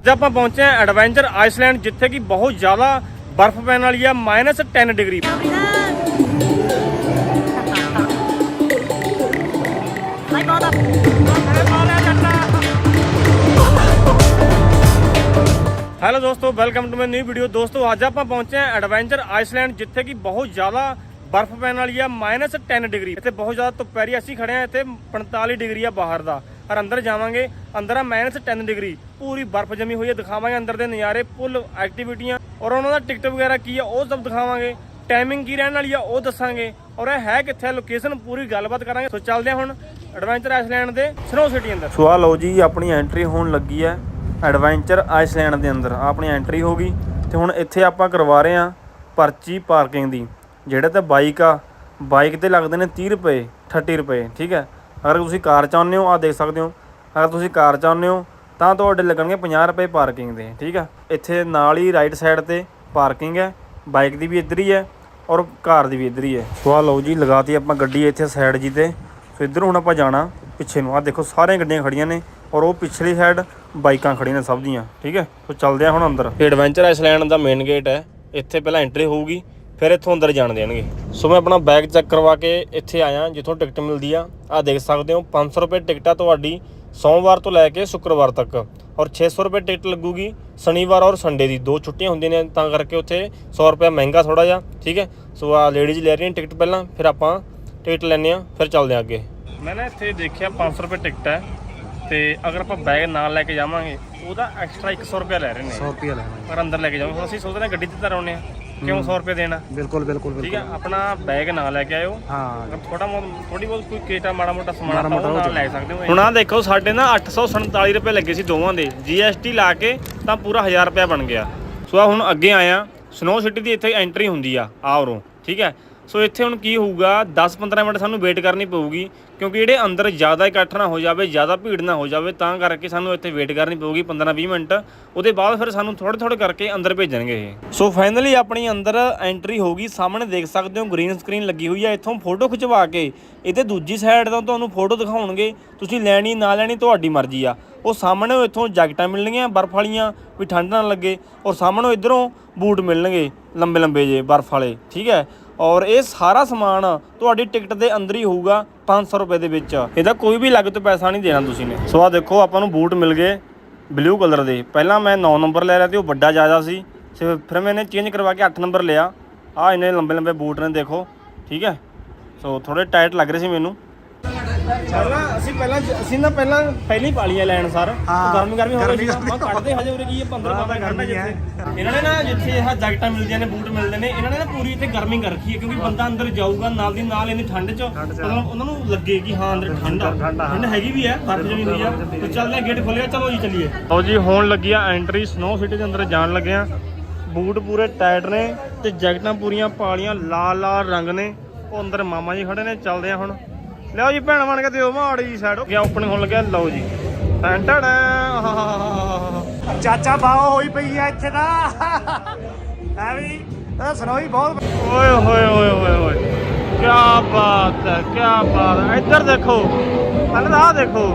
ਅੱਜ ਆਪਾਂ ਪਹੁੰਚੇ ਹਾਂ ਐਡਵੈਂਚਰ ਆਈਸਲੈਂਡ ਜਿੱਥੇ ਕਿ ਬਹੁਤ ਜ਼ਿਆਦਾ ਬਰਫ਼ ਪੈਣ ਵਾਲੀ ਆ -10 ਡਿਗਰੀ ਹੈਲੋ ਦੋਸਤੋ welcome to my new video ਦੋਸਤੋ, ਅੱਜ ਆਪਾਂ ਪਹੁੰਚੇ ਹਾਂ ਐਡਵੈਂਚਰ ਆਈਸਲੈਂਡ ਜਿੱਥੇ ਕਿ ਬਹੁਤ ਜ਼ਿਆਦਾ ਬਰਫ਼ ਪੈਣ ਵਾਲੀ ਆ -10 ਡਿਗਰੀ ਇੱਥੇ ਬਹੁਤ ਜ਼ਿਆਦਾ ਧੁੱਪ ਪੈ ਰਹੀ ਅਸੀਂ ਖੜੇ ਆ ਇੱਥੇ 45 ਡਿਗਰੀ ਆ ਬਾਹਰ ਦਾ। ਔਰ ਅੰਦਰ ਜਾਵਾਂਗੇ, ਅੰਦਰ ਆ -10 ਡਿਗਰੀ ਪੂਰੀ ਬਰਫ਼ ਜਮੀ ਹੋਈ ਹੈ ਦਿਖਾਵਾਂਗੇ ਅੰਦਰ ਦੇ ਨਜ਼ਾਰੇ ਫੁੱਲ ਐਕਟੀਵਿਟੀਆਂ ਔਰ ਉਹਨਾਂ ਦਾ ਟਿਕਟ ਵਗੈਰਾ ਕੀ ਆ, ਉਹ ਸਭ ਦਿਖਾਵਾਂਗੇ। ਟਾਈਮਿੰਗ ਕੀ ਰਹਿਣ ਵਾਲੀ ਆ, ਉਹ ਦੱਸਾਂਗੇ। ਔਰ ਇਹ ਹੈ ਕਿੱਥੇ ਲੋਕੇਸ਼ਨ ਪੂਰੀ ਗੱਲਬਾਤ ਕਰਾਂਗੇ। ਸੋ ਚੱਲਦੇ ਹੁਣ ਐਡਵੈਂਚਰ ਆਈਸਲੈਂਡ ਦੇ ਸਨੋ ਸਿਟੀ ਅੰਦਰ। ਸੋ ਆ ਲਓ ਜੀ, ਆਪਣੀ ਐਂਟਰੀ ਹੋਣ ਲੱਗੀ ਹੈ ਐਡਵੈਂਚਰ ਆਈਸਲੈਂਡ ਦੇ ਅੰਦਰ, ਆਪਣੀ ਐਂਟਰੀ ਹੋ ਗਈ ਤੇ ਹੁਣ ਇੱਥੇ ਆਪਾਂ ਕਰਵਾ ਰਹੇ ਹਾਂ ਪਰਚੀ ਪਾਰਕਿੰਗ ਦੀ, ਜਿਹੜੇ ਤਾਂ ਬਾਈਕ ਆ, ਬਾਈਕ ਤੇ ਲੱਗਦੇ ਨੇ 30 ਰੁਪਏ 30 ਰੁਪਏ, ਠੀਕ ਹੈ? ਅਗਰ ਤੁਸੀਂ ਕਾਰ ਚਾਹੁੰਦੇ ਹੋ ਆ ਦੇਖ ਸਕਦੇ ਹੋ, ਅਗਰ ਤੁਸੀਂ ਕਾਰ ਚਾਹੁੰਦੇ ਹੋ, ਤਾਂ ਤੁਹਾਡੇ ਲੱਗਣਗੇ 50 ਰੁਪਏ ਪਾਰਕਿੰਗ ਦੇ, ਠੀਕ ਹੈ? ਇੱਥੇ ਨਾਲ ਹੀ ਰਾਈਟ ਸਾਈਡ ਤੇ ਪਾਰਕਿੰਗ ਹੈ, ਬਾਈਕ ਦੀ ਵੀ ਇੱਧਰ ਹੀ ਹੈ ਔਰ ਕਾਰ ਦੀ ਵੀ ਇੱਧਰ ਹੀ ਹੈ। ਸੋ ਆ ਲਓ ਜੀ, ਲਗਾਤੀ ਆਪਾਂ ਗੱਡੀ ਇੱਥੇ ਸਾਈਡ ਜੀ ਤੇ, ਸੋ ਇੱਧਰ ਹੁਣ ਆਪਾਂ ਜਾਣਾ ਪਿੱਛੇ ਨੂੰ ਆ ਦੇਖੋ, ਸਾਰੀਆਂ ਗੱਡੀਆਂ ਖੜੀਆਂ ਨੇ ਔਰ ਉਹ ਪਿਛਲੀ ਸਾਈਡ ਬਾਈਕਾਂ ਖੜੀਆਂ ਨੇ ਸਭ ਦੀਆਂ ਠੀਕ ਹੈ? ਸੋ ਚੱਲਦੇ ਆ ਹੁਣ ਅੰਦਰ। ਐਡਵੈਂਚਰ ਆਈਸਲੈਂਡ ਦਾ ਮੇਨ ਗੇਟ ਹੈ। ਇੱਥੇ ਪਹਿਲਾਂ ਐਂਟਰੀ ਹੋਊਗੀ ਫਿਰ ਇੱਥੋਂ ਅੰਦਰ ਜਾਣ ਦੇਣਗੇ। ਸੋ ਮੈਂ ਆਪਣਾ ਬੈਗ ਚੈੱਕ ਕਰਵਾ ਕੇ ਇੱਥੇ ਆਇਆ ਜਿੱਥੋਂ ਟਿਕਟ ਮਿਲਦੀ ਆ। ਆ ਦੇਖ ਸਕਦੇ ਹੋ 500 ਰੁਪਏ ਟਿਕਟ ਆ ਤੁਹਾਡੀ ਸੋਮਵਾਰ ਤੋਂ ਲੈ ਕੇ ਸ਼ੁੱਕਰਵਾਰ ਤੱਕ। ਔਰ 600 ਰੁਪਏ ਟਿਕਟ ਲੱਗੂਗੀ ਸ਼ਨੀਵਾਰ ਔਰ ਸੰਡੇ ਦੀ। ਦੋ ਛੁੱਟੀਆਂ ਹੁੰਦੀਆਂ ਨੇ ਤਾਂ ਕਰਕੇ ਉੱਥੇ 100 ਰੁਪਏ ਮਹਿੰਗਾ ਥੋੜਾ ਜਿਹਾ ਠੀਕ ਹੈ? ਸੋ ਆ ਲੇਡੀਜ਼ ਲੈ ਰਹੀਆਂ ਟਿਕਟ ਪਹਿਲਾਂ ਫਿਰ ਆਪਾਂ ਟਿਕਟ ਲੈਣੇ ਆ ਫਿਰ ਚੱਲਦੇ ਆ ਅੱਗੇ। ਮੈਂ ਨਾ ਇੱਥੇ ਦੇਖਿਆ 500 ਰੁਪਏ ਟਿਕਟ ਹੈ। ਤੇ ਅਗਰ ਆਪਾਂ ਬੈਗ ਨਾਲ ਲੈ ਕੇ ਜਾਵਾਂਗੇ ਉਹਦਾ ਐਕਸਟਰਾ 100 ਰੁਪਏ ਲੈ ਰਹੇ ਨੇ। 100 ਰੁਪਏ ਲੈਣਾ ਪਰ ਅੰਦਰ ਲੈ ਕੇ ਜਾਵਾਂਗੇ ਹੁਣ ਅਸੀਂ ਸੋਚਦੇ ਹਾਂ ਗੱਡੀ ਤੇ ਤਾਂ ਰੋਣੇ ਆ। ਕਿਉਂ 100 ਰੁਪਏ ਦੇਣਾ? ਬਿਲਕੁਲ ਬਿਲਕੁਲ ਠੀਕ ਹੈ ਆਪਣਾ ਬੈਗ ਨਾਲ ਲੈ ਕੇ ਆਇਓ। ਹਾਂ। ਅਗਰ ਥੋੜਾ ਬਹੁਤ ਥੋੜੀ ਬਹੁਤ ਕੋਈ ਕੇਟਾ ਮਾੜਾ ਮੋਟਾ ਸਮਾਨ ਨਾਲ ਲੈ ਸਕਦੇ ਹੋ। ਹੁਣ ਆ ਦੇਖੋ ਸਾਡੇ ਨਾ 847 ਰੁਪਏ ਲੱਗੇ ਸੀ ਦੋਵਾਂ ਦੇ। GST ਲਾ ਕੇ ਤਾਂ ਪੂਰਾ 1000 ਰੁਪਏ ਬਣ ਗਿਆ। ਸੋ ਆ ਹੁਣ ਅੱਗੇ ਆਇਆ ਸਨੋ ਸਿਟੀ ਦੀ ਇੱਥੇ ਐਂਟਰੀ ਹੁੰਦੀ ਆ ਆ ਉਰੋਂ। ਠੀਕ ਹੈ? ਸੋ ਇੱਥੇ ਹੁਣ ਕੀ ਹੋਊਗਾ 10-15 ਮਿੰਟ ਸਾਨੂੰ ਵੇਟ ਕਰਨੀ ਪਊਗੀ, ਕਿਉਂਕਿ ਜਿਹੜੇ ਅੰਦਰ ਜ਼ਿਆਦਾ ਇਕੱਠ ਨਾ ਹੋ ਜਾਵੇ, ਜ਼ਿਆਦਾ ਭੀੜ ਨਾ ਹੋ ਜਾਵੇ, ਤਾਂ ਕਰਕੇ ਸਾਨੂੰ ਇੱਥੇ ਵੇਟ ਕਰਨੀ ਪਊਗੀ 15-20 ਮਿੰਟ। ਉਹਦੇ ਬਾਅਦ ਫਿਰ ਸਾਨੂੰ ਥੋੜੇ ਥੋੜੇ ਕਰਕੇ ਅੰਦਰ ਭੇਜਣਗੇ ਇਹ। ਸੋ ਫਾਈਨਲੀ ਆਪਣੀ ਅੰਦਰ ਐਂਟਰੀ ਹੋਗੀ ਸਾਹਮਣੇ ਦੇਖ ਸਕਦੇ ਹੋ ਗ੍ਰੀਨ ਸਕਰੀਨ ਲੱਗੀ ਹੋਈ ਹੈ ਇੱਥੋਂ ਫੋਟੋ ਖਿਚਵਾ ਕੇ ਇਹਦੇ ਦੂਜੀ ਸਾਈਡ ਤੋਂ ਤੁਹਾਨੂੰ ਫੋਟੋ ਦਿਖਾਉਣਗੇ, ਤੁਸੀਂ ਲੈਣੀ, ਨਾ ਲੈਣੀ ਤੁਹਾਡੀ ਮਰਜ਼ੀ ਆ। ਉਹ ਸਾਹਮਣੇ ਇੱਥੋਂ ਜੈਕਟਾਂ ਮਿਲਣਗੀਆਂ ਬਰਫ਼ ਵਾਲੀਆਂ, ਵੀ ਠੰਡ ਨਾ ਲੱਗੇ, ਔਰ ਸਾਹਮਣੇ ਇਧਰੋਂ ਬੂਟ ਮਿਲਣਗੇ ਲੰਬੇ ਲੰਬੇ ਜੇ ਬਰਫ਼ ਵਾਲੇ, ਠੀਕ ਹੈ? ਔਰ ਇਹ ਸਾਰਾ ਸਮਾਨ ਤੁਹਾਡੀ ਟਿਕਟ ਦੇ ਅੰਦਰ ਹੀ ਹੋਊਗਾ 500 ਰੁਪਏ ਦੇ ਵਿੱਚ। ਇਹਦਾ ਕੋਈ ਵੀ ਅਲੱਗ ਤੋਂ ਪੈਸਾ ਨਹੀਂ ਦੇਣਾ ਤੁਸੀਂ ਨੇ। ਸੋ ਆ ਦੇਖੋ, ਆਪਾਂ ਨੂੰ ਬੂਟ ਮਿਲ ਗਏ ਬਲੂ ਕਲਰ ਦੇ। ਪਹਿਲਾਂ ਮੈਂ 9 ਨੰਬਰ ਲੈ ਲਿਆ ਤੇ ਉਹ ਵੱਡਾ ਜ਼ਿਆਦਾ ਸੀ। ਤੇ ਫਿਰ ਮੈਨੇ ਚੇਂਜ ਕਰਵਾ ਕੇ 8 ਨੰਬਰ ਲਿਆ। ਆ ਇੰਨੇ ਲੰਬੇ ਲੰਬੇ ਬੂਟ ਨੇ, ਦੇਖੋ। ਠੀਕ ਹੈ? ਸੋ ਥੋੜੇ ਟਾਈਟ ਲੱਗ ਰਹੇ ਸੀ ਮੈਨੂੰ। ਪਹਿਲਾਂ ਅਸੀਂ ਪਹਿਲਾਂ ਅਸੀਂ ਨਾ ਪਹਿਲਾਂ ਪਹਿਲੀ ਪਾਲੀਆਂ ਲੈਣ ਸਰ। ਹਾਂ, ਗਰਮੀ ਗਰਮੀ ਹੋ ਗਰਮੀ ਗਈ ਸੀ ਮੈਂ ਕੱਢਦੇ ਹਜੇ ਉਰੇ ਕੀ 15 ਹਾਂ, ਬਾਬਾ ਗਰਮੀ ਜਿੱਥੇ ਹੈ। ਇਹਨਾਂ ਨੇ ਨਾ ਜਿੱਥੇ ਇਹ ਜੈਕਟਾਂ ਮਿਲਦੀਆਂ ਨੇ ਬੂਟ ਮਿਲਦੇ ਨੇ ਇਹਨਾਂ ਨੇ ਨਾ ਪੂਰੀ ਇੱਥੇ ਗਰਮੀ ਕਰ ਰੱਖੀ ਹੈ ਕਿਉਂਕਿ ਬੰਦਾ ਅੰਦਰ ਜਾਊਗਾ ਨਾਲ ਦੀ ਨਾਲ ਇਹਨੀ ਠੰਡ 'ਚ ਮਤਲਬ ਉਹਨਾਂ ਨੂੰ ਲੱਗੇ ਕਿ ਹਾਂ ਅੰਦਰ ਠੰਡ ਆ। ਠੰਡ ਆ, ਠੰਡ ਹੈਗੀ ਵੀ ਹੈ ਬਰਫ਼ ਜਮੀ ਹੋਈ ਆ। ਤੇ ਚੱਲਦੇ ਆ ਗੇਟ ਖੋਲਿਆ ਚਲੋ ਜੀ ਚੱਲੀਏ। ਲਓ ਜੀ ਹੋਣ ਲੱਗੀ ਆ ਐਂਟਰੀ ਸਨੋ ਸਿਟੀ ਦੇ ਅੰਦਰ ਜਾਣ ਲੱਗੇ ਆ। ਬੂਟ ਪੂਰੇ ਟਾਈਟ ਨੇ ਤੇ ਜੈਕਟਾਂ ਪੂਰੀਆਂ ਪਾਲੀਆਂ ਲਾਲ ਲਾਲ ਰੰਗ ਨੇ। ਉਹ ਅੰਦਰ ਮਾਮਾ ਜੀ ਖੜੇ ਨੇ ਚੱਲਦੇ ਆ ਹੁਣ। ਲਿਆਓ ਜੀ ਭੈਣ ਬਣ ਕੇ ਦਿਓ ਮਾੜੀ ਜੀ ਸਾਈਡ ਗਿਆ ਓਪਨਿੰਗ ਹੋਣ ਲੱਗਿਆ ਲਓ ਜੀ। ਟੈਂਟੜ ਚਾਚਾ ਬਾਓ ਹੋਈ ਪਈ ਐ ਇੱਥੇ ਤਾਂ। ਐ ਵੀ ਇਹ ਸਨੋਈ ਬਹੁਤ ਓਏ ਹੋਏ ਹੋਏ ਹੋਏ ਹੋਏ। ਕੀ ਬਾਤ ਹੈ ਕੀ ਬਾਤ ਹੈ। ਇੱਧਰ ਦੇਖੋ ਤਾਂ ਆਹ ਦੇਖੋ।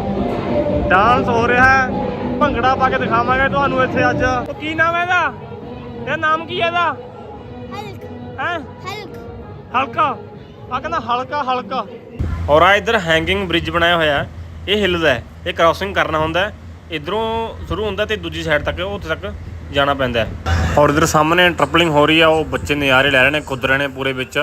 ਡਾਂਸ ਹੋ ਰਿਹਾ ਹੈ। ਭੰਗੜਾ ਪਾ ਕੇ ਦਿਖਾਵਾਂਗੇ ਤੁਹਾਨੂੰ ਇੱਥੇ ਅੱਜ। ਕੀ ਨਾਮ ਹੈ ਇਹਦਾ? ਇਹ ਨਾਮ ਕੀ ਹੈ ਇਹਦਾ? ਹਲਕ। ਹੈ? ਹਲਕ। ਹਲਕਾ। ਆ ਕਹਿੰਦਾ ਹਲਕਾ ਹਲਕਾ। ਔਰ ਆ ਇੱਧਰ ਹੈਂਗਿੰਗ ਬ੍ਰਿਜ ਬਣਾਇਆ ਹੋਇਆ ਇਹ ਹਿੱਲਦਾ ਹੈ। ਇਹ ਕ੍ਰਾਸਿੰਗ ਕਰਨਾ ਹੁੰਦਾ ਹੈ। ਇਧਰੋਂ ਸ਼ੁਰੂ ਹੁੰਦਾ ਤੇ ਦੂਜੀ ਸਾਈਡ ਤੱਕ, ਉੱਥੇ ਤੱਕ ਜਾਣਾ ਪੈਂਦਾ ਔਰ ਇਧਰ ਸਾਹਮਣੇ ਟਰਪਲਿੰਗ ਹੋ ਰਹੀ ਆ। ਉਹ ਬੱਚੇ ਨਜ਼ਾਰੇ ਲੈ ਰਹੇ ਨੇ ਕੁੱਦ ਰਹੇ ਨੇ ਪੂਰੇ ਵਿੱਚ।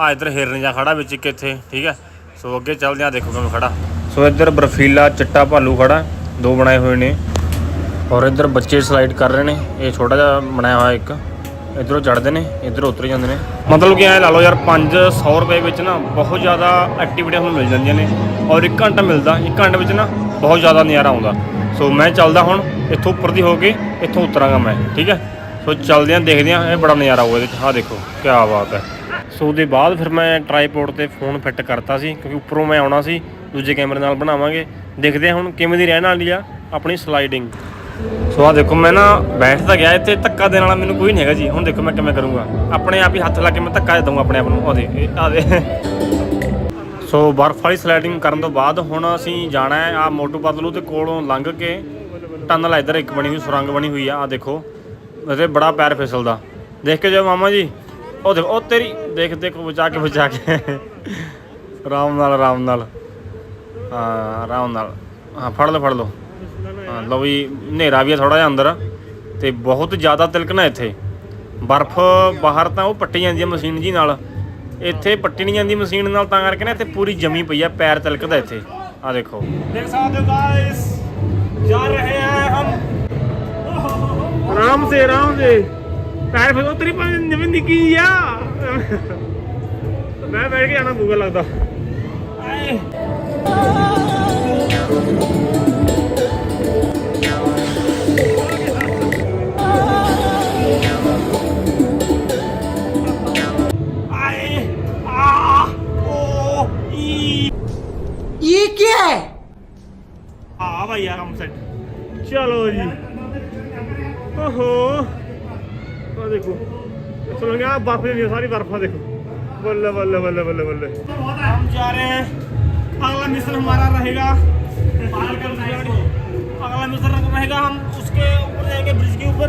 ਆ ਇਧਰ ਹਿਰਨ ਜਾਂ ਖੜਾ ਵਿੱਚ ਇੱਕ ਇੱਥੇ, ਠੀਕ ਹੈ। ਸੋ ਅੱਗੇ ਚੱਲਦੇ ਆ ਦੇਖੋ ਕਿਵੇਂ ਖੜਾ। ਸੋ ਇੱਧਰ ਬਰਫੀਲਾ, ਚਿੱਟਾ ਭਾਲੂ ਖੜਾ। ਦੋ ਬਣਾਏ ਹੋਏ ਨੇ। ਔਰ ਇੱਧਰ ਬੱਚੇ ਸਲਾਈਡ ਕਰ ਰਹੇ ਨੇ। ਇਹ ਛੋਟਾ ਜਿਹਾ ਬਣਾਇਆ ਹੋਇਆ ਇੱਕ। ਇਧਰੋਂ ਚੜਦੇ ਨੇ, ਇਧਰੋਂ ਉਤਰ ਜਾਂਦੇ ਨੇ। ਮਤਲਬ ਕਿ ਐ ਲਾ ਲਓ ਯਾਰ 500 ਰੁਪਏ ਵਿੱਚ ਨਾ ਬਹੁਤ ਜ਼ਿਆਦਾ ਐਕਟੀਵਿਟੀਆਂ ਤੁਹਾਨੂੰ ਮਿਲ ਜਾਂਦੀਆਂ ਨੇ ਔਰ 1 ਘੰਟਾ ਮਿਲਦਾ 1 ਘੰਟੇ ਵਿੱਚ ਨਾ ਬਹੁਤ ਜ਼ਿਆਦਾ ਨਜ਼ਾਰਾ ਆਉਂਦਾ। ਸੋ ਮੈਂ ਚੱਲਦਾ ਹੁਣ, ਇੱਥੋਂ ਉੱਪਰ ਦੀ ਹੋ ਕੇ ਇੱਥੋਂ ਉਤਰਾਂਗਾ ਮੈਂ, ਠੀਕ ਹੈ? ਸੋ ਚੱਲਦੇ ਆਂ ਦੇਖਦੇ ਆਂ ਇਹ ਬੜਾ ਨਜ਼ਾਰਾ ਆਊਗਾ ਇਹਦੇ ਵਿੱਚ। ਆਹ ਦੇਖੋ ਕੀ ਬਾਤ ਹੈ। ਸੋ ਉਹਦੇ ਬਾਅਦ ਫਿਰ ਮੈਂ ਟਰਾਈਪੋਡ ਤੇ ਫੋਨ ਫਿੱਟ ਕਰਤਾ ਸੀ, ਕਿਉਂਕਿ ਉੱਪਰੋਂ ਮੈਂ ਆਉਣਾ ਸੀ, ਦੂਜੇ ਕੈਮਰੇ ਨਾਲ ਬਣਾਵਾਂਗੇ। ਦੇਖਦੇ ਹਾਂ ਹੁਣ ਕਿਵੇਂ ਦੀ ਰਹਿਣ ਵਾਲੀ ਆ ਆਪਣੀ ਸਲਾਈਡਿੰਗ ਸੋ ਆ ਦੇਖੋ, ਮੈਂ ਨਾ ਬੈਠ ਤਾਂ ਗਿਆ ਇੱਥੇ, ਧੱਕਾ ਦੇਣ ਵਾਲਾ ਮੈਨੂੰ ਕੋਈ ਨਹੀਂ ਹੈਗਾ ਜੀ। ਹੁਣ ਦੇਖੋ ਮੈਂ ਕਿਵੇਂ ਕਰੂੰਗਾ। ਆਪਣੇ ਆਪ ਹੀ ਹੱਥ ਲਾ ਕੇ ਮੈਂ ਧੱਕਾ ਦਊਂਗਾ ਆਪਣੇ ਆਪ ਨੂੰ। ਉਹ ਆ ਦੇ ਸੋ ਬਰਫ਼ ਵਾਲੀ ਸਲਾਈਡਿੰਗ ਕਰਨ ਤੋਂ ਬਾਅਦ ਹੁਣ ਅਸੀਂ ਜਾਣਾ ਹੈ ਆ ਮੋਟੂ ਪਤਲੂ ਦੇ ਕੋਲੋਂ ਲੰਘ ਕੇ ਟਨਲ ਇੱਧਰ, ਇੱਕ ਬਣੀ ਹੋਈ, ਸੁਰੰਗ ਬਣੀ ਹੋਈ ਆ ਆ ਦੇਖੋ। ਇਹਦੇ ਬੜਾ ਪੈਰ ਫਿਸਲਦਾ। ਦੇਖ ਕੇ ਜਾਓ ਮਾਮਾ ਜੀ। ਉਹ ਦੇਖੋ, ਉਹ ਤੇਰੀ, ਦੇਖ ਦੇਖ, ਬਚਾ ਕੇ ਬਚਾ ਕੇ। ਆਰਾਮ ਨਾਲ ਆਰਾਮ ਨਾਲ। ਹਾਂ, ਆਰਾਮ ਨਾਲ। ਹਾਂ, ਫੜ ਲਓ ਫੜ ਲਓ। ਹਾਂ ਲਓ ਵੀ ਹਨੇਰਾ ਵੀ ਆ ਥੋੜਾ ਜਿਹਾ ਅੰਦਰ ਤੇ ਬਹੁਤ ਜ਼ਿਆਦਾ ਤਿਲਕਣਾ ਇੱਥੇ। ਬਰਫ਼ ਬਾਹਰ ਤਾਂ ਉਹ ਪੱਟੀ ਜਾਂਦੀ ਹੈ ਮਸ਼ੀਨ ਜੀ ਨਾਲ। ਇੱਥੇ ਪੱਟੀ ਨਹੀਂ ਜਾਂਦੀ ਮਸ਼ੀਨ ਨਾਲ ਤਾਂ ਕਰਕੇ ਨਾ ਇੱਥੇ ਪੂਰੀ ਜਮੀ ਪਈ ਆ ਪੈਰ ਤਿਲਕਦਾ ਇੱਥੇ। ਆ ਦੇਖੋ। ਦੇਖ ਸਕਦੇ ਹੋ ਗਾਇਸ ਜਾ ਰਹੇ ਹਾਂ ਹਮ। ਆਰਾਮ ਸੇ ਆਰਾਮ ਸੇ। ਪੈਰ ਫਿਰ ਉਤਰੀ ਪਾ ਜਿਵੇਂ ਨਿੱਕੀ ਆ। ਮੈਂ ਬੈਠ ਕੇ ਆਣਾ ਬੂਗਾ ਲੱਗਦਾ। ਆਏ। है। हाँ यार हम सेट चलो जी। ओहो। तो देखो, चलो क्या बर्फ़ नहीं सारी बर्फ़ देखो। बल्ले बल्ले बल्ले बल्ले बल्ले। हम जा रहे हैं। अगला मिशन हमारा रहेगा। अगला मिशन रहेगा हम उसके ऊपर जाएँगे, ब्रिज के ऊपर।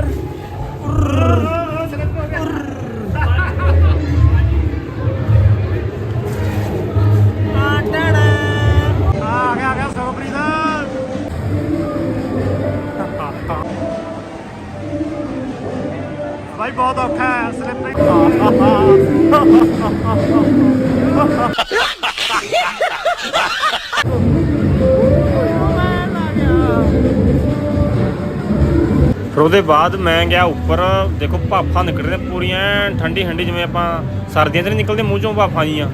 ਬਹੁਤ ਔਖਾ ਹੈ, ਸਲਿੱਪਰੀ ਫਿਰ ਉਹਦੇ ਬਾਅਦ ਮੈਂ ਗਿਆ ਉੱਪਰ, ਦੇਖੋ ਭਾਫਾਂ ਨਿਕਲ ਰਹੀਆਂ ਪੂਰੀਆਂ ਐਨ ਠੰਡੀ ਠੰਡੀ ਜਿਵੇਂ ਆਪਾਂ ਸਰਦੀਆਂ 'ਚ ਨਹੀਂ ਨਿਕਲਦੇ ਮੂੰਹ ਚੋਂ ਭਾਫਾਂ ਜੀਆਂ।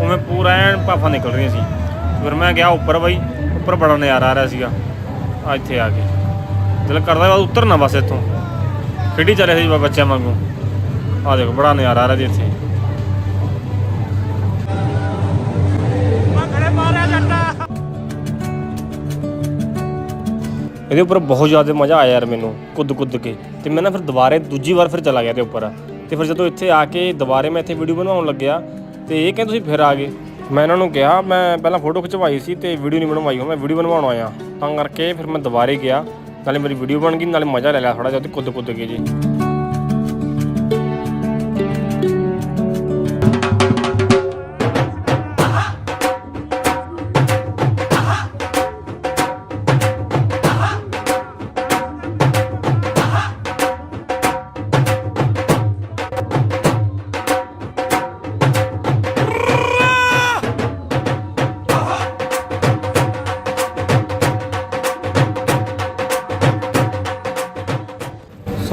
ਉਵੇਂ ਪੂਰਾ ਐਨ ਭਾਫਾਂ ਨਿਕਲ ਰਹੀਆਂ ਸੀ। ਫਿਰ ਮੈਂ ਗਿਆ ਉੱਪਰ ਬਾਈ, ਉੱਪਰ ਬੜਾ ਨਜ਼ਾਰਾ ਆ ਰਿਹਾ ਸੀਗਾ। ਆ ਇੱਥੇ ਆ ਕੇ। ਦਿਲ ਕਰਦਾ ਬਸ ਉਤਰਨਾ ਬਸ ਇੱਥੋਂ। ਖੇਡੀ ਚੱਲੇ ਸੀ ਬੱਚਿਆਂ ਵਾਂਗੂ। ਆ ਦੇਖੋ, ਬੜਾ ਨਜ਼ਾਰਾ ਆ ਰਿਹਾ ਜੀ ਇੱਥੇ। ਇਹਦੇ ਉੱਪਰ ਬਹੁਤ ਜ਼ਿਆਦਾ ਮਜ਼ਾ ਆਇਆ ਯਾਰ ਮੈਨੂੰ ਕੁੱਦ ਕੁੱਦ ਕੇ। ਤੇ ਮੈਂ ਨਾ ਫਿਰ ਦੁਬਾਰੇ ਦੂਜੀ ਵਾਰ ਫਿਰ ਚਲਾ ਗਿਆ ਤੇ ਉੱਪਰ। ਤੇ ਫਿਰ ਜਦੋਂ ਇੱਥੇ ਆ ਕੇ ਦੁਬਾਰੇ ਮੈਂ ਇੱਥੇ ਵੀਡੀਓ ਬਣਾਉਣ ਲੱਗਿਆ, ਤੇ ਇਹ ਕਹਿੰਦੇ ਤੁਸੀਂ ਫਿਰ ਆ ਗਏ। ਮੈਂ ਇਹਨਾਂ ਨੂੰ ਕਿਹਾ, ਮੈਂ ਪਹਿਲਾਂ ਫੋਟੋ ਖਿਚਵਾਈ ਸੀ ਤੇ ਵੀਡੀਓ ਨਹੀਂ ਬਣਵਾਈ ਹੋ ਮੈਂ ਵੀਡੀਓ ਬਣਵਾਉਣ ਆਇਆ। ਤਾਂ ਕਰਕੇ ਫਿਰ ਮੈਂ ਦੁਬਾਰੇ ਗਿਆ। ਨਾਲੇ ਮੇਰੀ ਵੀਡੀਓ ਬਣ ਗਈ, ਨਾਲੇ ਮਜ਼ਾ ਲੈ ਲਿਆ ਥੋੜਾ ਜਿਹਾ ਤੇ ਕੁੱਦ ਕੁੱਦ ਕੇ ਜੀ।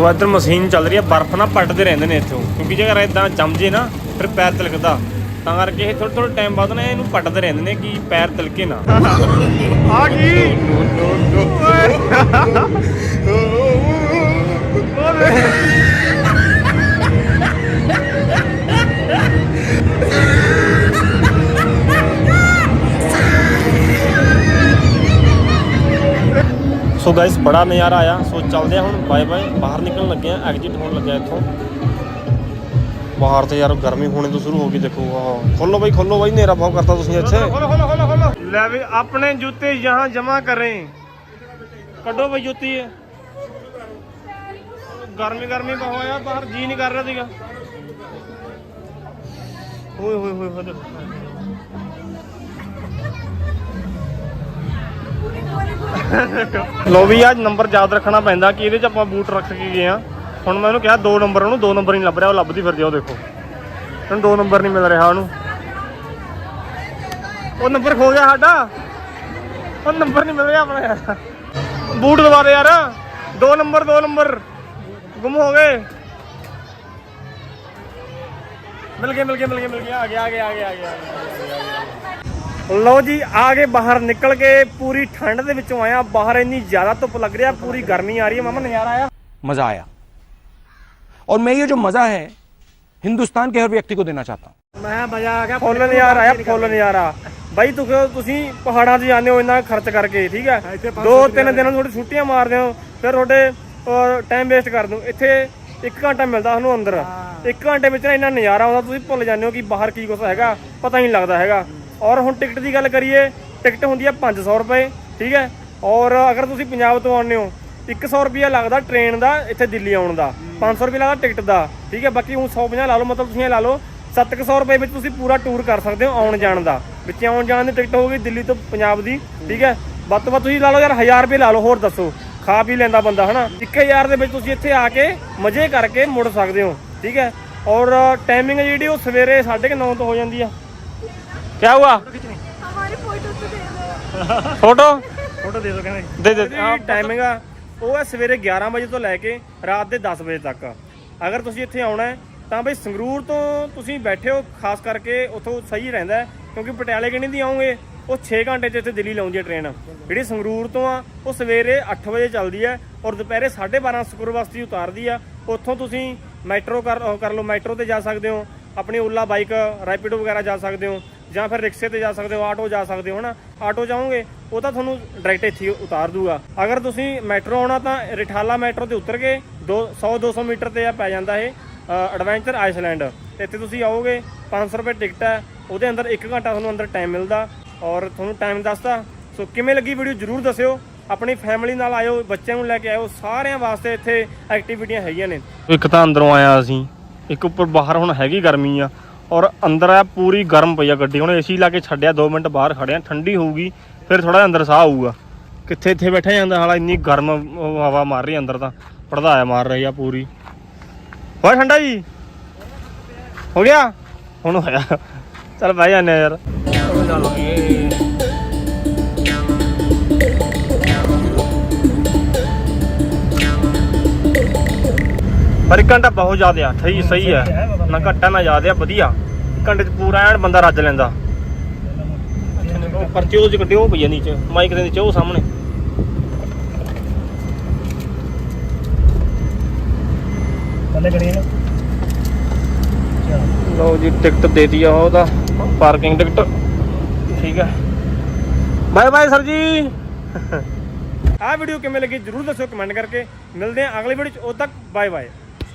ਸੋ ਇੱਧਰ ਮਸ਼ੀਨ ਚੱਲ ਰਹੀ ਹੈ ਬਰਫ਼ ਨਾ ਪੱਟਦੇ ਰਹਿੰਦੇ ਨੇ ਇੱਥੋਂ ਕਿਉਂਕਿ ਜੇਕਰ ਇਦਾਂ ਜੰਮ ਜੇ ਨਾ, ਫਿਰ ਪੈਰ ਤਿਲਕਦਾ। ਤਾਂ ਕਰਕੇ ਇਹ ਥੋੜੇ ਥੋੜੇ ਟਾਈਮ ਬਾਅਦ ਨਾ ਇਹਨੂੰ ਪੱਟਦੇ ਰਹਿੰਦੇ ਨੇ ਕਿ ਪੈਰ ਤਿਲਕੇ ਨਾ। ਆ ਗਈ। ਸੋ ਗਾਇਸ ਬੜਾ ਨਜ਼ਾਰਾ ਆਇਆ। ਸੋ ਚੱਲਦੇ ਆ ਹੁਣ ਬਾਏ ਬਾਏ ਬਾਹਰ ਨਿਕਲਣ ਲੱਗੇ ਆ ਐਗਜ਼ਿਟ ਹੋਣ ਲੱਗਿਆ ਇੱਥੋਂ। ਬਾਹਰ ਤੇ ਯਾਰ ਗਰਮੀ ਹੋਣੇ ਤੋਂ ਸ਼ੁਰੂ ਹੋ ਗਈ, ਦੇਖੋ। ਆਹ, ਖੋਲੋ ਬਾਈ ਖੋਲੋ ਬਾਈ ਨੇਰਾ ਬਹੁਤ ਕਰਤਾ ਤੁਸੀਂ ਇੱਥੇ। ਲੈ ਵੀ ਆਪਣੇ ਜੁੱਤੇ ਯਹਾਂ ਜਮਾ ਕਰੇ। ਕੱਢੋ ਬਈ ਜੁੱਤੀ। ਗਰਮੀ ਗਰਮੀ ਬਹੁਤ ਹੋਇਆ ਬਾਹਰ ਜੀ ਨਹੀਂ ਕਰ ਰਿਹਾ ਸੀਗਾ। ਓਏ ਹੋਏ ਹੋਏ ਹੋਏ ਲੋ ਵੀ ਅੱਜ ਨੰਬਰ ਯਾਦ ਰੱਖਣਾ ਪੈਂਦਾ ਕਿ ਇਹਦੇ 'ਚ ਆਪਾਂ ਬੂਟ ਰੱਖ ਕੇ ਗਏ ਆ ਹੁਣ ਮੈਂ ਉਹਨੂੰ ਕਿਹਾ ਦੋ ਨੰਬਰ ਉਹਨੂੰ ਦੋ ਨੰਬਰ ਨਹੀਂ ਲੱਭ ਰਿਹਾ ਉਹ ਲੱਭਦੀ ਫਿਰਦੀ ਉਹ ਦੇਖੋ। ਉਹਨੂੰ ਦੋ ਨੰਬਰ ਨਹੀਂ ਮਿਲ ਰਿਹਾ ਉਹਨੂੰ। ਉਹ ਨੰਬਰ ਖੋ ਗਿਆ ਸਾਡਾ। ਉਹ ਨੰਬਰ ਨਹੀਂ ਮਿਲ ਰਿਹਾ ਆਪਣਾ ਬੂਟ ਦਵਾ ਦੇ ਯਾਰ। ਦੋ ਨੰਬਰ ਦੋ ਨੰਬਰ। ਗੁੰਮ ਹੋ ਗਏ। ਮਿਲ ਗਏ ਮਿਲ ਗਏ ਮਿਲ ਗਏ ਮਿਲ ਗਏ। ਆ ਗਿਆ ਆ ਗਿਆ ਆ ਗਿਆ ਆ ਗਿਆ, ਆ ਗਿਆ ਲਓ ਜੀ ਆ ਕੇ ਬਾਹਰ ਨਿਕਲ ਕੇ ਪੂਰੀ ਠੰਡ ਦੇ ਵਿੱਚੋਂ ਆਇਆ ਬਾਹਰ ਇੰਨੀ ਜ਼ਿਆਦਾ ਧੁੱਪ ਲੱਗ ਰਹੀ ਆ ਪੂਰੀ ਗਰਮੀ ਆ ਰਹੀ ਹੈ ਮਾਮਾ ਨਜ਼ਾਰਾ ਆਇਆ मजा आया और मैं ये जो मजा है हिंदुस्तान के हर व्यक्ति को देना चाहता हूं ਮੈਂ ਮਜ਼ਾ ਆ ਗਿਆ ਫੁੱਲ ਨਜ਼ਾਰਾ ਆਇਆ ਫੁੱਲ ਨਜ਼ਾਰਾ ਬਾਈ ਤੁਖ ਤੁਸੀਂ ਪਹਾੜਾਂ 'ਚ ਜਾਂਦੇ ਹੋ ਇੰਨਾ ਖਰਚ ਕਰਕੇ ਠੀਕ ਹੈ ਇੱਥੇ ਪੰਜ ਦੋ ਸੌ ਤਿੰਨ ਦਿਨਾਂ ਨੂੰ ਥੋੜੀ ਛੁੱਟੀਆਂ ਮਾਰਦੇ ਹੋ ਫਿਰ ਤੁਹਾਡੇ ਟਾਈਮ ਵੇਸਟ ਕਰ ਦਿਓ ਇੱਥੇ 1 ਘੰਟਾ ਮਿਲਦਾ ਤੁਹਾਨੂੰ ਅੰਦਰ 1 ਘੰਟੇ ਵਿੱਚ ਨਾ ਇੰਨਾ ਨਜ਼ਾਰਾ ਆਉਂਦਾ ਤੁਸੀਂ ਭੁੱਲ ਜਾਂਦੇ ਹੋ ਕਿ ਬਾਹਰ ਕੀ ਕੁਛ ਹੈਗਾ ਪਤਾ ਹੀ ਨਹੀਂ ਲੱਗਦਾ ਹੈਗਾ ਔਰ ਹੁਣ ਟਿਕਟ ਦੀ ਗੱਲ ਕਰੀਏ, ਟਿਕਟ ਹੁੰਦੀ ਹੈ 500 ਰੁਪਏ, ਠੀਕ ਹੈ? ਔਰ ਅਗਰ ਤੁਸੀਂ ਪੰਜਾਬ ਤੋਂ ਆਉਂਦੇ ਹੋ 100 ਰੁਪਿਆ ਲੱਗਦਾ ਟ੍ਰੇਨ ਦਾ, ਇੱਥੇ ਦਿੱਲੀ ਆਉਣ ਦਾ। 500 ਰੁਪਏ ਲੱਗਦਾ ਟਿਕਟ ਦਾ, ਠੀਕ ਹੈ? ਬਾਕੀ ਹੁਣ 150 ਲਾ ਲਓ, ਮਤਲਬ ਤੁਸੀਂ ਇਹ ਲਾ ਲਓ 700 ਰੁਪਏ ਵਿੱਚ ਤੁਸੀਂ ਪੂਰਾ ਟੂਰ ਕਰ ਸਕਦੇ ਹੋ ਆਉਣ ਜਾਣ ਦਾ। ਵਿੱਚ ਆਉਣ ਜਾਣ ਦੀ ਟਿਕਟ ਹੋਊਗੀ ਦਿੱਲੀ ਤੋਂ ਪੰਜਾਬ ਦੀ, ਠੀਕ ਹੈ? ਵੱਧ ਤੋਂ ਵੱਧ ਤੁਸੀਂ ਲਾ ਲਓ ਯਾਰ 1000 ਰੁਪਏ ਲਾ ਲਓ, ਹੋਰ ਦੱਸੋ। ਖਾ ਪੀ ਲੈਂਦਾ ਬੰਦਾ, ਹਨਾ? 1000 ਦੇ ਵਿੱਚ ਤੁਸੀਂ ਇੱਥੇ ਆ ਕੇ ਮਜ਼ੇ ਕਰਕੇ ਮੁੜ ਸਕਦੇ ਹੋ, ਠੀਕ ਹੈ? ਔਰ ਟਾਈਮਿੰਗ ਜਿਹੜੀ ਉਹ ਸਵੇਰੇ 9:30 ਤੋਂ ਹੋ ਜਾਂਦੀ ਆ। ਕੀ ਹੁਆ हमारी फोटो तो दे दो ਫੋਟੋ ਫੋਟੋ ਦੇ ਦਿਓ ਕਹਿੰਦੇ ਦੇ ਦੇ ਜਿਹੜੀ ਟਾਈਮਿੰਗ ਆ ਉਹ ਹੈ ਸਵੇਰੇ 11 ਵਜੇ ਤੋਂ ਲੈ ਕੇ ਰਾਤ ਦੇ 10 ਵਜੇ ਤੱਕ ਅਗਰ ਤੁਸੀਂ ਇੱਥੇ ਆਉਣਾ ਹੈ ਤਾਂ ਬਈ ਸੰਗਰੂਰ ਤੋਂ ਤੁਸੀਂ ਬੈਠੇ ਹੋ ਖਾਸ ਕਰਕੇ ਉੱਥੋਂ ਸਹੀ ਰਹਿੰਦਾ ਹੈ, ਕਿਉਂਕਿ ਪਟਿਆਲੇ ਕਿੰਨੀ ਦੀ ਆਉਂਗੇ ਉਹ 6 ਘੰਟੇ 'ਚ ਇੱਥੇ ਦਿੱਲੀ ਲਾਉਂਦੀ ਹੈ ਟ੍ਰੇਨ ਜਿਹੜੀ ਸੰਗਰੂਰ ਤੋਂ ਆ ਉਹ ਸਵੇਰੇ 8 ਵਜੇ ਚੱਲਦੀ ਹੈ ਔਰ ਦੁਪਹਿਰੇ 12:30 ਸਕੂਰ ਬਸਤੀ ਉਤਾਰਦੀ ਆ ਉੱਥੋਂ ਤੁਸੀਂ ਮੈਟਰੋ ਕਰ ਅਹ ਕਰ ਲਓ ਮੈਟਰੋ ਤੇ ਜਾ ਸਕਦੇ ਹੋ ਆਪਣੀ ਓਲਾ ਬਾਈਕ ਰੈਪਿਡੋ ਵਗੈਰਾ ਜਾ ਸਕਦੇ ਹੋ ਜਾਂ ਫਿਰ ਰਿਕਸ਼ੇ ਤੇ ਜਾ ਸਕਦੇ ਹੋ, ਆਟੋ ਜਾ ਸਕਦੇ ਹੋ, ਹਨਾ? ਆਟੋ ਜਾਓਗੇ, ਉਹ ਤਾਂ ਤੁਹਾਨੂੰ ਡਾਇਰੈਕਟ ਇੱਥੇ ਉਤਾਰ ਦੂਗਾ। ਅਗਰ ਤੁਸੀਂ ਮੈਟਰੋ ਆਉਣਾ ਤਾਂ ਰਿਠਾਲਾ ਮੈਟਰੋ ਤੇ ਉਤਰ ਕੇ 100 200 ਮੀਟਰ ਤੇ ਆ ਪੈ ਜਾਂਦਾ ਇਹ ਐਡਵੈਂਚਰ ਆਈਸਲੈਂਡ ਇੱਥੇ ਤੁਸੀਂ ਆਓਗੇ 500 ਰੁਪਏ ਟਿਕਟ ਹੈ, ਉਹਦੇ ਅੰਦਰ 1 ਘੰਟਾ ਤੁਹਾਨੂੰ ਅੰਦਰ ਟਾਈਮ ਮਿਲਦਾ। ਔਰ ਤੁਹਾਨੂੰ ਟਾਈਮ ਦੱਸਦਾ। ਸੋ ਕਿਵੇਂ ਲੱਗੀ ਵੀਡੀਓ ਜਰੂਰ ਦੱਸਿਓ। ਆਪਣੀ ਫੈਮਿਲੀ ਨਾਲ ਆਇਓ, ਬੱਚਿਆਂ ਨੂੰ ਲੈ ਕੇ ਆਇਓ, ਸਾਰਿਆਂ ਵਾਸਤੇ ਇੱਥੇ ਐਕਟੀਵਿਟੀਆਂ ਹੈਗੀਆਂ ਨੇ। ਇੱਕ ਤਾਂ ਅੰਦਰੋਂ ਆਇਆ ਅਸੀਂ। ਇੱਕ ਉੱਪਰ ਬਾਹਰ ਹੁਣ ਹੈਗੀ ਗਰਮੀ ਆ। ਔਰ ਅੰਦਰ ਆ ਪੂਰੀ ਗਰਮ ਪਈ ਆ ਗੱਡੀ। ਹੁਣ ਏਸੀ ਲਾ ਕੇ ਛੱਡਿਆ 2 ਮਿੰਟ ਬਾਹਰ ਖੜਿਆ ਠੰਡੀ ਹੋਊਗੀ, ਫਿਰ ਥੋੜਾ ਅੰਦਰ ਸਾਹ ਆਊਗਾ। ਕਿੱਥੇ ਇੱਥੇ ਬੈਠਾ ਜਾਂਦਾ, ਹਾਲਾ ਇੰਨੀ ਗਰਮ ਹਵਾ ਮਾਰ ਰਹੀ ਅੰਦਰ ਤਾਂ। ਪੜਦਾਇਆ ਮਾਰ ਰਹੀ ਆ ਪੂਰੀ। ਹੋਇਆ ਠੰਡਾ ਜੀ। ਹੋ ਗਿਆ? ਹੁਣ ਹੋਇਆ। ਚੱਲ ਬਹਿ ਜਾਂਦੇ ਆ ਯਾਰ। ਪਰ ਇੱਕ ਘੰਟਾ ਬਹੁਤ ਜ਼ਿਆਦਾ ਆ ਸਹੀ ਸਹੀ ਹੈ ਨਾ ਘੱਟਾ ਨਾ ਜ਼ਿਆਦਾ ਵਧੀਆ। ਇੱਕ ਘੰਟੇ ਚ ਪੂਰਾ ਐਨ ਬੰਦਾ ਰੱਜ ਲੈਂਦਾ। ਉਹ ਪਰਚੀ ਉਹ ਚ ਕੱਢਿਓ ਪਈ ਆ ਨੀਚੇ ਮਾਈਕ ਦੇ ਨੀਚੇ ਉਹ ਸਾਹਮਣੇ। ਥੱਲੇ ਕਰੀਏ ਨਾ। ਲਓ ਜੀ ਟਿਕਟ ਦੇ ਦਿਆ ਉਹਦਾ। Parking ticket. ਠੀਕ ਹੈ। ਬਾਏ ਬਾਏ ਸਰ ਜੀ। ਆਹ ਵੀਡੀਓ ਕਿਵੇਂ ਲੱਗੀ ਜਰੂਰ ਦੱਸਿਓ ਕਮੈਂਟ ਕਰਕੇ। ਮਿਲਦੇ ਹਾਂ ਅਗਲੀ ਵੀਡੀਓ ਚ। ਉਦੋਂ ਤੱਕ ਬਾਏ ਬਾਏ।